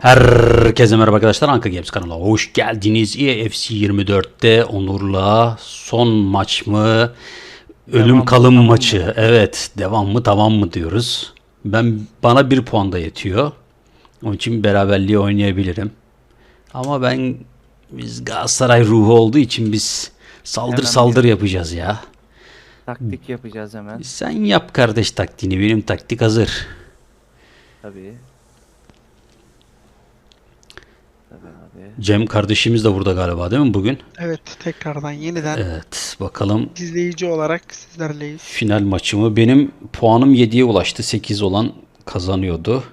Herkese merhaba arkadaşlar. Anka Games kanalına hoş geldiniz. EFC 24'te Onur'la son maç mı? Ölüm Devam mı, kalım mı? maçı. Evet. Devam mı tamam mı diyoruz. Ben bana bir puan da yetiyor. Onun için beraberliği oynayabilirim. Ama ben biz Galatasaray ruhu olduğu için biz saldır Hemen saldır yapacağız ya. Taktik yapacağız hemen. Sen yap kardeş taktiğini. Benim taktik hazır. Tabii. Cem kardeşimiz de burada galiba değil mi bugün? Evet tekrardan yeniden Evet. Bakalım izleyici olarak sizlerleyiz. final maçımı. Benim puanım 7'ye ulaştı. 8 olan kazanıyordu.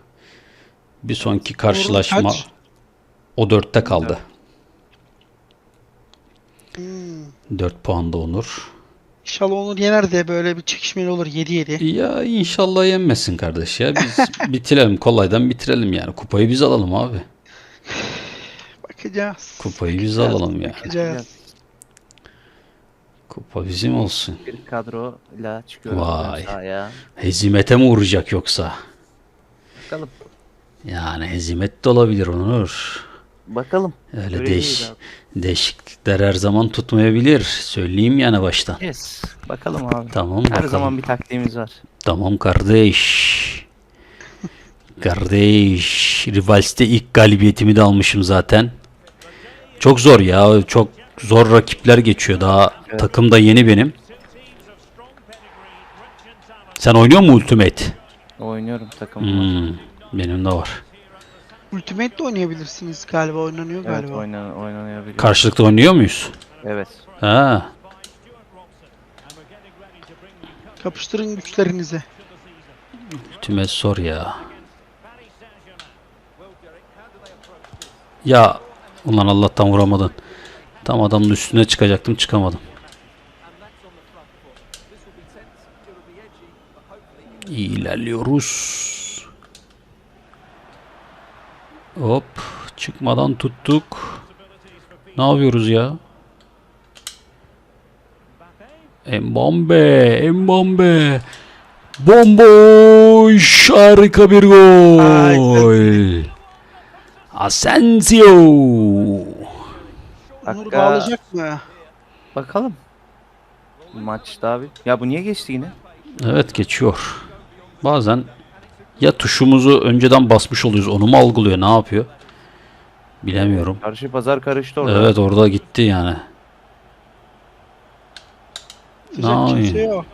Bir sonraki karşılaşma kaç? o 4'te kaldı. Hmm. 4 puanda Onur. İnşallah Onur yener de böyle bir çekişmeli olur 7-7. Ya inşallah yenmesin kardeş ya. Biz bitirelim. Kolaydan bitirelim yani. Kupayı biz alalım abi. Bakacağız. Kupayı biz alalım ya. Bakacağız. Kupa bizim olsun. Bir kadroyla çıkıyorum Vay. sahaya. Hezimete mi uğrayacak yoksa? Bakalım. Yani hezimet de olabilir Onur. Bakalım. Öyle değiş, değişiklikler her zaman tutmayabilir. Söyleyeyim yani baştan. Yes. Bakalım abi. Tamam Her bakalım. zaman bir taktiğimiz var. Tamam kardeş. kardeş. Rivals'te ilk galibiyetimi de almışım zaten. Çok zor ya. Çok zor rakipler geçiyor. Daha Evet. takım da yeni benim. Sen oynuyor musun Ultimate? Oynuyorum takımım var. Hmm, benim de var. Ultimate de oynayabilirsiniz galiba oynanıyor Evet galiba. oynan oynanabiliyor. Karşılıklı oynuyor muyuz? Evet. Ha. Kapıştırın güçlerinizi. Ultimate sor ya. Ya ulan Allah'tan vuramadın. Tam adamın üstüne çıkacaktım çıkamadım. İyi ilerliyoruz. Hop çıkmadan tuttuk. Ne yapıyoruz ya? Mbambe, Mbambe. Bomboş harika bir gol. Asensio. Onur Dakika- bağlayacak mı? Bakalım. Maçta abi. Ya bu niye geçti yine? Evet geçiyor. Bazen ya tuşumuzu önceden basmış oluyoruz onu mu algılıyor ne yapıyor? Bilemiyorum. Karşı pazar karıştı orada. Evet orada gitti yani. Sıcak Ne kimse yapayım? yok.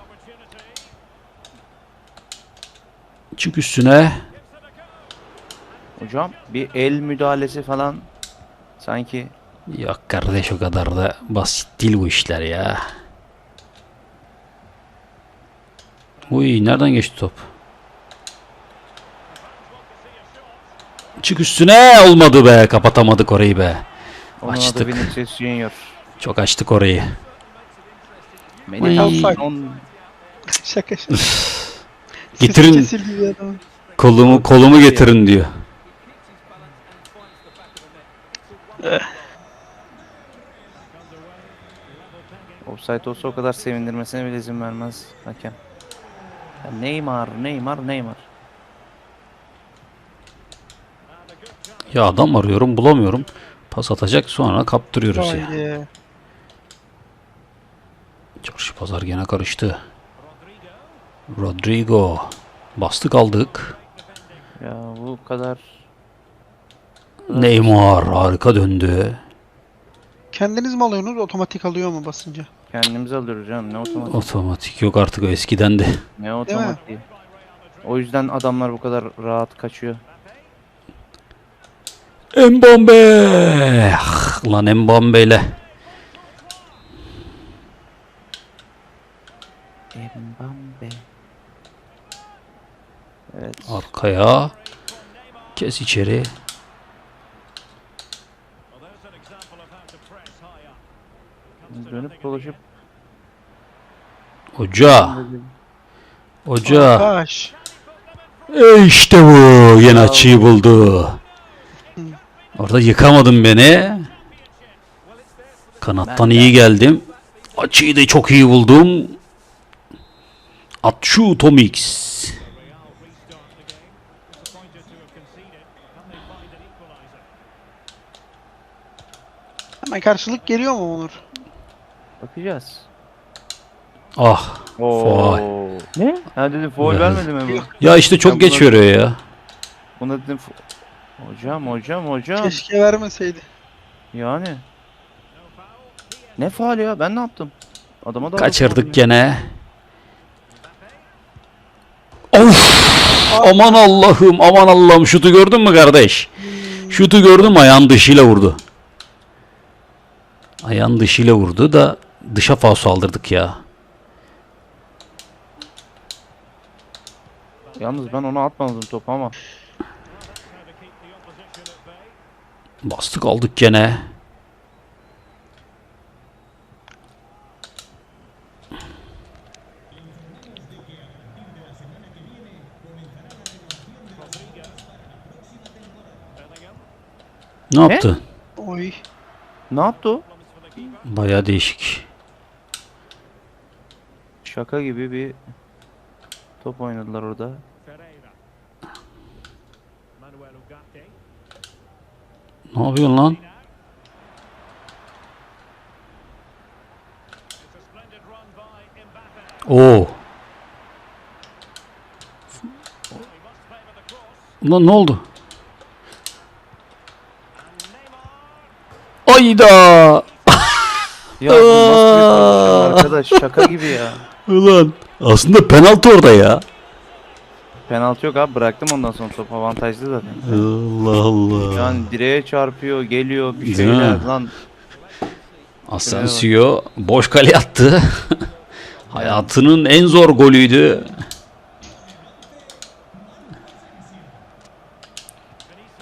Çık üstüne. Hocam bir el müdahalesi falan sanki Yok kardeş o kadar da basit değil bu işler ya. Uy nereden geçti top? Çık üstüne olmadı be kapatamadık orayı be. onun Açtık. adı Vinicius Junior. Çok açtık orayı. Son şaka şaka. Getirin. Kolumu kolumu getirin diyor. Offside olsa o kadar sevindirmesine bile izin vermez hakem. Ya Neymar, Neymar, Neymar. Ya adam arıyorum bulamıyorum. Pas atacak sonra kaptırıyoruz ya. Haydi. Çarşı pazar gene karıştı. Rodrigo. Bastık aldık. Ya bu kadar Neymar harika döndü. Kendiniz mi alıyorsunuz otomatik alıyor mu basınca? kendimizi alıyoruz canım. Ne otomatik, Otomatik yok artık o eskiden de. ne otomatik. O yüzden adamlar bu kadar rahat kaçıyor. Mbambe. Ah, Lan Mbambe ile. Mbambe. Evet. Arkaya. Kes içeri. dönüp dolaşıp Hoca. Hoca. Baş. E işte bu. Yeni açıyı buldu. Orada yıkamadın beni. Kanattan iyi geldim. Açıyı da çok iyi buldum. Atçu Tomix. Hemen karşılık geliyor mu Onur? Bakacağız. Ah. Faul. Ne? Ha dedim foul vermedi mi bu? Ya işte çok Ben geç veriyor ya. Buna dedim fo- Hocam hocam hocam. Keşke vermeseydi. Yani. Ne faal ya? Ben ne yaptım? Adama da Kaçırdık gene. Of! Aman Allah'ım, aman Allah'ım. Şutu gördün mü kardeş? Şutu gördün mü? Ayağın dışıyla vurdu. Ayağın dışıyla vurdu da dışa falso aldırdık ya. Yalnız ben ona atmadım topu ama. Bastık aldık gene. Ne yaptı? Oy. Ne yaptı o? Baya değişik. Şaka gibi bir top oynadılar orada. Ne yapıyorsun lan? Oo. Ulan ne oldu? Ayda. Ya bu nasıl bir Aa! pozisyon arkadaş şaka gibi ya. Ulan aslında penaltı orada ya. Penaltı yok abi bıraktım ondan sonra top avantajlı zaten. Allah Allah. Yani direğe çarpıyor, geliyor bir şeyler mi? lan. Asensio boş kale attı. Hayatının en zor golüydü.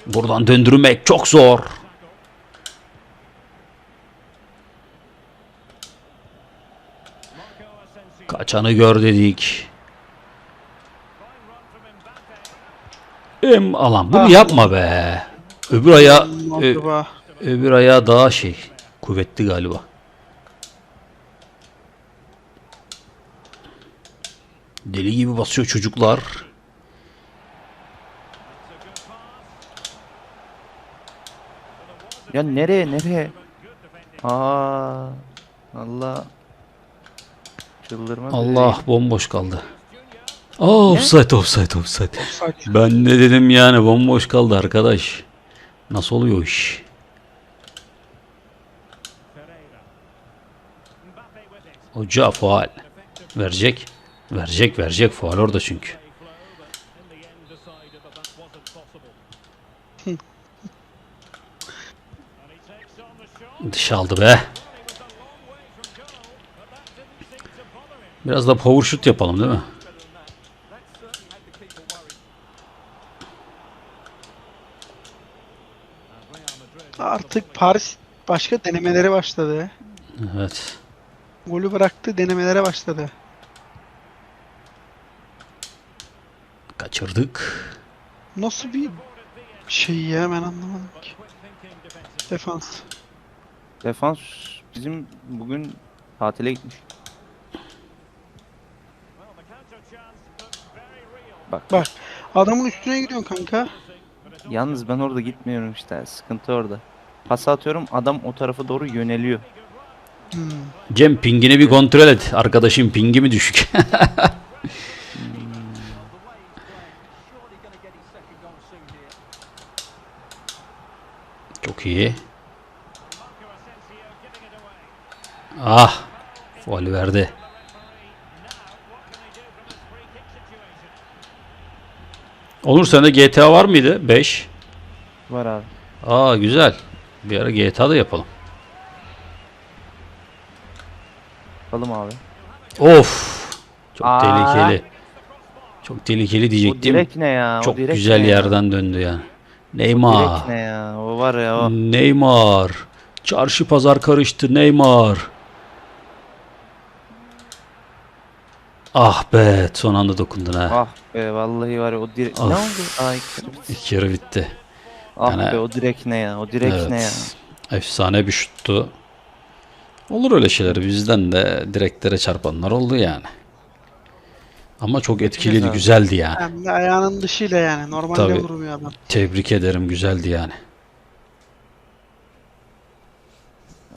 Buradan döndürmek çok zor. Kaçanı gör dedik. Em alan bunu Ah. yapma be. Öbür aya Acaba. öbür ayağı daha şey kuvvetli galiba. Deli gibi basıyor çocuklar. Ya nereye nereye? Aa Allah. Çıldırma. Allah bomboş kaldı. Aa offside offside offside. Saç. Ben de dedim yani bomboş kaldı arkadaş. Nasıl oluyor o iş? Hoca faal. Verecek. Verecek verecek faal orada çünkü. Dışa aldı be. Biraz da power shoot yapalım değil mi? Artık Paris başka denemelere başladı. Evet. Golü bıraktı denemelere başladı. Kaçırdık. Nasıl bir şey ya ben anlamadım ki. Defans. Defans bizim bugün tatile gitmiş. Bak, Bak adamın üstüne gidiyorsun kanka. yalnız ben orada gitmiyorum işte. Sıkıntı orada. Pas atıyorum adam o tarafa doğru yöneliyor. Hmm. Cem pingini bir kontrol et. Arkadaşım pingi mi düşük? Çok iyi. Ah. Faul verdi. Onur sende GTA var mıydı? 5. Var abi. Aa güzel. Bir ara GTA da yapalım. Bakalım abi. Of. Çok Aa. tehlikeli. Çok tehlikeli O diyecektim. direk ne ya? O Çok direk güzel ne ya? yerden döndü ya. O Neymar. direk ne ya? O var ya o. Neymar. Çarşı pazar karıştı Neymar. Ah be son anda dokundun ha. Ah be vallahi var ya o direk. Ne oldu? Ay kırmızı. İki yarı bitti. Ah Yani- be o direk ne ya? O direk ne ya? Efsane bir şuttu. Olur öyle şeyler. Bizden de direklere çarpanlar oldu yani. Ama çok etkiliydi, güzeldi yani. Hem de ayağının dışıyla yani. Normalde Tabii. vurmuyor adam. Tebrik ederim, güzeldi yani.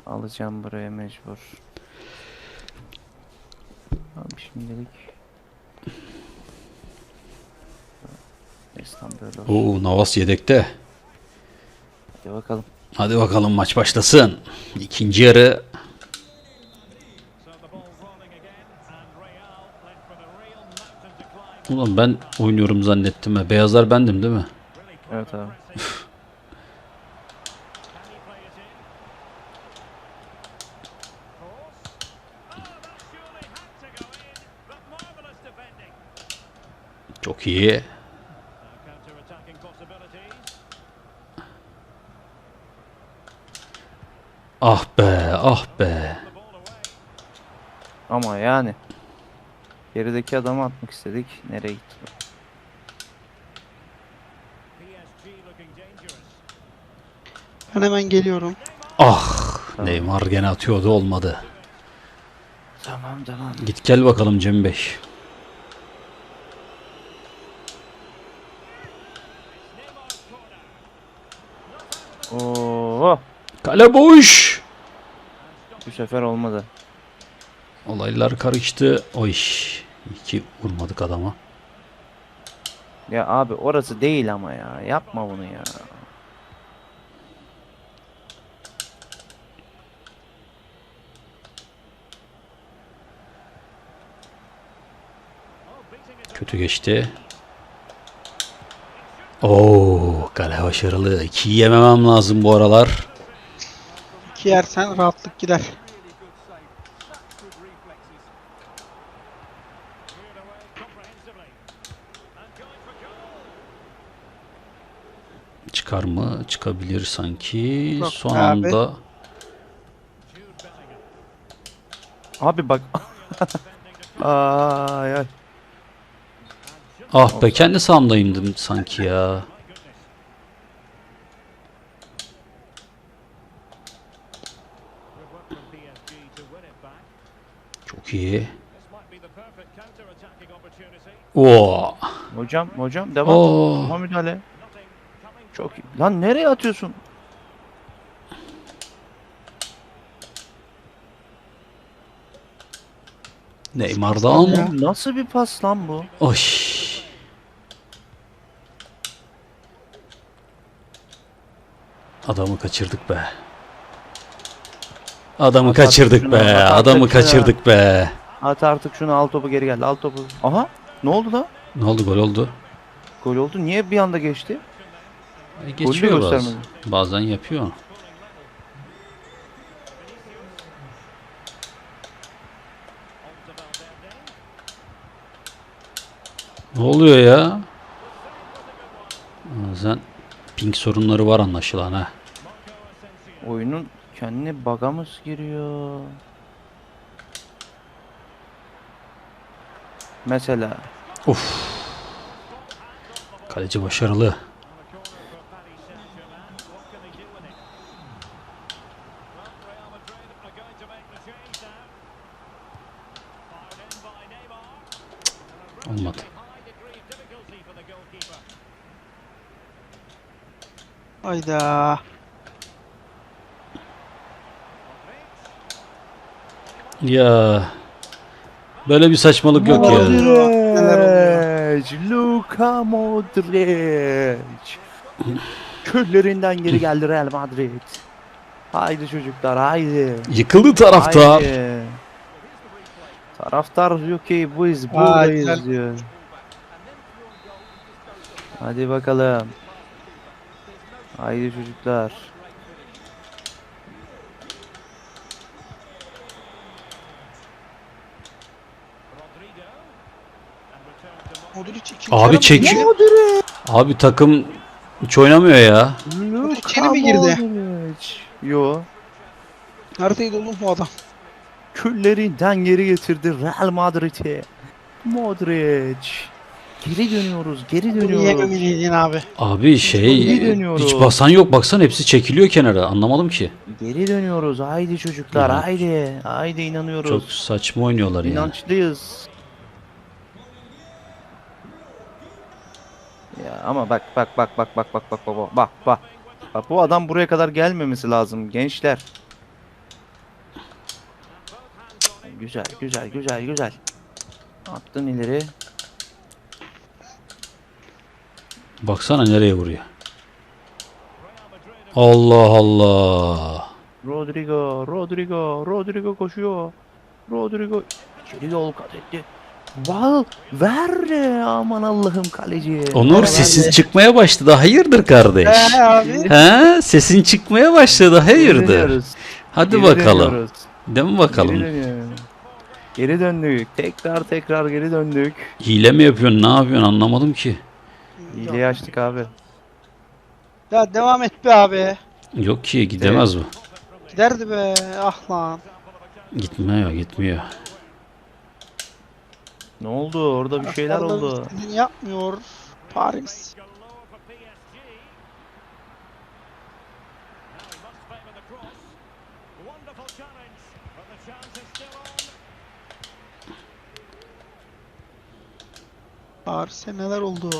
Alacağım buraya mecbur. Abi şimdilik. Böyle olsun. Oo Navas yedekte. Hadi bakalım. Hadi bakalım maç başlasın. İkinci yarı Ulan ben oynuyorum zannettim ha. Beyazlar bendim değil mi? Evet abi. Çok iyi. Ah be, ah be. Ama yani. Gerideki adamı atmak istedik. Nereye gitti? Ben hemen geliyorum. Ah, Neymar gene atıyordu olmadı. Tamam tamam. Git gel bakalım Cem Bey. Oo, Kale boş. bu sefer olmadı. Olaylar karıştı. Oy. İyi ki vurmadık adama. Ya abi orası değil ama ya. Yapma bunu ya. Kötü geçti. Oo, kale başarılı. İki yememem lazım bu aralar. İki yersen rahatlık gider. Çıkar mı? Çıkabilir sanki. Yok Son abi. anda. Abi bak. ay ay. Ah be kendi sahamdayımdım sanki ya. Çok iyi. Oo. Hocam hocam devam. Oo. Ama müdahale. Çok iyi. Lan nereye atıyorsun? Neymar'dan. Oğlum Nasıl bir pas lan bu? Oy. Adamı kaçırdık be. Adamı At kaçırdık be. at Adamı kaçırdık be. At artık şunu al topu geri geldi. Al topu. Aha. Ne oldu lan? Ne oldu gol oldu? Gol oldu. Niye bir anda geçti? E, geçiyor bazen. Bazen yapıyor. Ne oluyor ya? Bazen ping sorunları var anlaşılan ha. Oyunun kendine bug'a mı giriyor? Mesela. Of. Kaleci başarılı. Olmadı. Hayda. Ya böyle bir saçmalık yok ya. Modric, Luka Modric. Küllerinden geri geldi Real Madrid. Haydi çocuklar haydi. Yıkıldı taraftar. Haydi. Taraftar diyor ki Aa, buradayız diyor. Hadi bakalım. Haydi çocuklar. Abi çek-? Abi takım hiç oynamıyor ya. Luka mi girdi? Yo. Neredeydi oğlum bu adam? Küllerinden geri getirdi Real Madrid'i. Modric. Geri dönüyoruz, geri dönüyoruz. abi. Abi şey dönüyoruz. hiç basan yok baksana hepsi çekiliyor kenara anlamadım ki. Geri dönüyoruz. Haydi çocuklar, İnanç. haydi. Haydi inanıyoruz. Çok saçma oynuyorlar yani. İnançlıyız. Ya ama bak bak bak bak bak bak bak bak bak bak. Bak bu adam buraya kadar gelmemesi lazım gençler. güzel, güzel, güzel, güzel. Attın ileri. Baksana nereye vuruyor. Allah Allah. Rodrigo, Rodrigo, Rodrigo koşuyor. Rodrigo içeri yol kat etti. Val verdi aman Allah'ım kaleci. Onur Ver, sesin ver. çıkmaya başladı. Hayırdır kardeş? He abi. He, sesin çıkmaya başladı. Hayırdır? dönüyoruz, Hadi geri bakalım. dönüyoruz, Değil mi Geri bakalım? dönüyoruz. Geri döndük. Tekrar tekrar geri döndük. Hile mi yapıyorsun? Ne yapıyorsun? Anlamadım ki. Hileyi açtık abi. Ya devam et be abi. Yok ki gidemez bu. Giderdi be. Ah lan. Gitmiyor, gitmiyor. Ne oldu? Orada bir şeyler Arada oldu. istediğini yapmıyor. Paris. Paris'e neler oldu?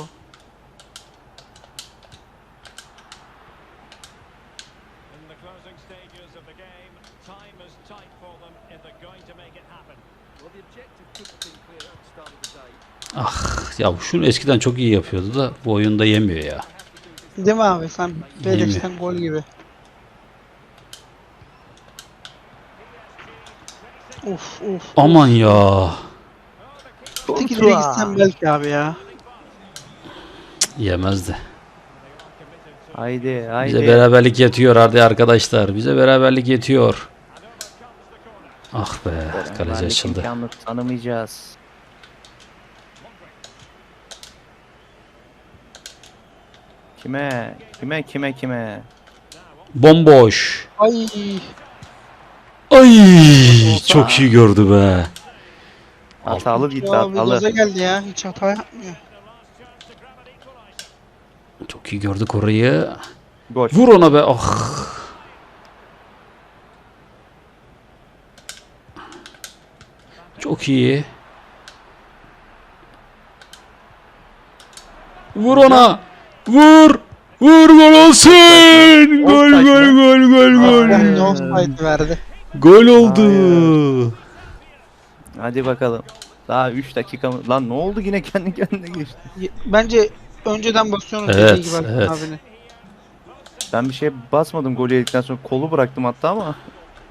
Stages of the game, time is tight for them if they're going to make it happen. Ah ya şunu eskiden çok iyi yapıyordu da bu oyunda yemiyor ya. Değil mi abi? Sen? Beleş'ten gol gibi. Of of. Aman ya. Gitsen belki abi ya. Yemezdi. Haydi haydi. Bize beraberlik yetiyor hadi arkadaşlar. Bize beraberlik yetiyor. Ah be kaleci açıldı. tanımayacağız. Kime? Kime kime kime? Bomboş. Ay. Ay çok iyi gördü be. Hatalı gitti hatalı. gaza geldi ya. Hiç hata yapmıyor. Çok iyi gördük orayı. Gol. Vur ona be. Ah. Çok iyi. Vur ona. Vur. Vur gol olsun. Gol gol gol gol gol. Offside verdi. Gol oldu. Hadi bakalım. Daha 3 dakika mı? Lan ne oldu yine kendi kendine geçti. Bence önceden basıyorsunuz Evet, dediği gibi evet. abinin. Ben bir şey basmadım golü yedikten sonra kolu bıraktım hatta ama.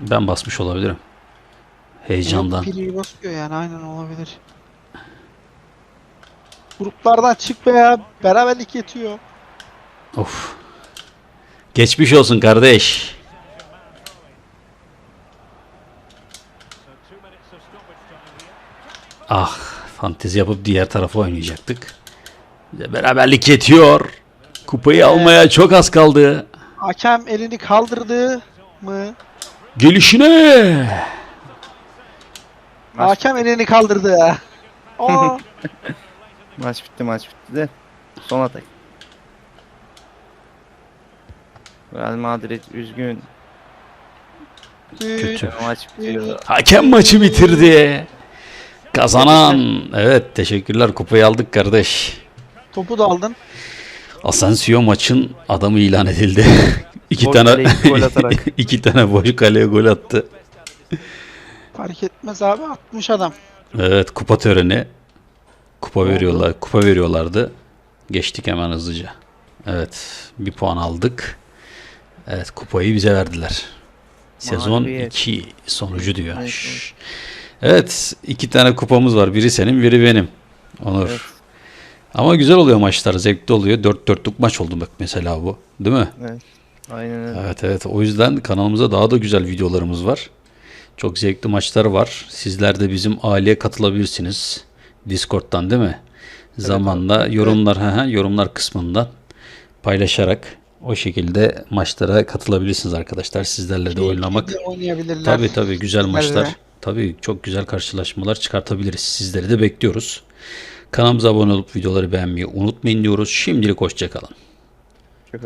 Ben basmış olabilirim. Heyecandan. Yok, pili basıyor yani aynen olabilir. Gruplardan çık be ya. Beraberlik yetiyor. Of. Geçmiş olsun kardeş. Ah, fantezi yapıp diğer tarafa oynayacaktık. Bize beraberlik yetiyor. Kupayı almaya çok az kaldı. Hakem elini kaldırdı mı? Gelişine. Maç, Hakem elini kaldırdı. Aa, maç bitti maç bitti de. Son atak. Real Madrid üzgün. Kötü. Maç bitiyor. Hakem maçı bitirdi. Kazanan. Evet, teşekkürler. Kupayı aldık kardeş. Topu da aldın. Asensio maçın adamı ilan edildi. iki Boş tane iki gol atarak. iki tane boş kaleye gol attı. Fark etmez abi 60 adam. Evet, kupa töreni. Kupa veriyorlar, kupa veriyorlardı. Geçtik hemen hızlıca. Evet, bir puan aldık. Evet, kupayı bize verdiler. Sezon Mağlubiyet. 2 sonucu diyor. Evet, Şşş. Evet, iki tane kupamız var. Biri senin, biri benim. Onur. Evet. Ama güzel oluyor maçlar, zevkli oluyor. 4 dörtlük maç oldu bak mesela bu. Değil mi? Evet. Aynen öyle. Evet evet o yüzden kanalımıza daha da güzel videolarımız var. Çok zevkli maçlar var. Sizler de bizim aileye katılabilirsiniz. Discord'dan değil mi? Zamanla yorumlar hı hı, yorumlar kısmından paylaşarak o şekilde maçlara katılabilirsiniz arkadaşlar. Sizlerle de oynamak. Tabii tabii güzel maçlar. Tabii çok güzel karşılaşmalar çıkartabiliriz. Sizleri de bekliyoruz. Kanalımıza abone olup videoları beğenmeyi unutmayın diyoruz. Şimdilik hoşçakalın. Çok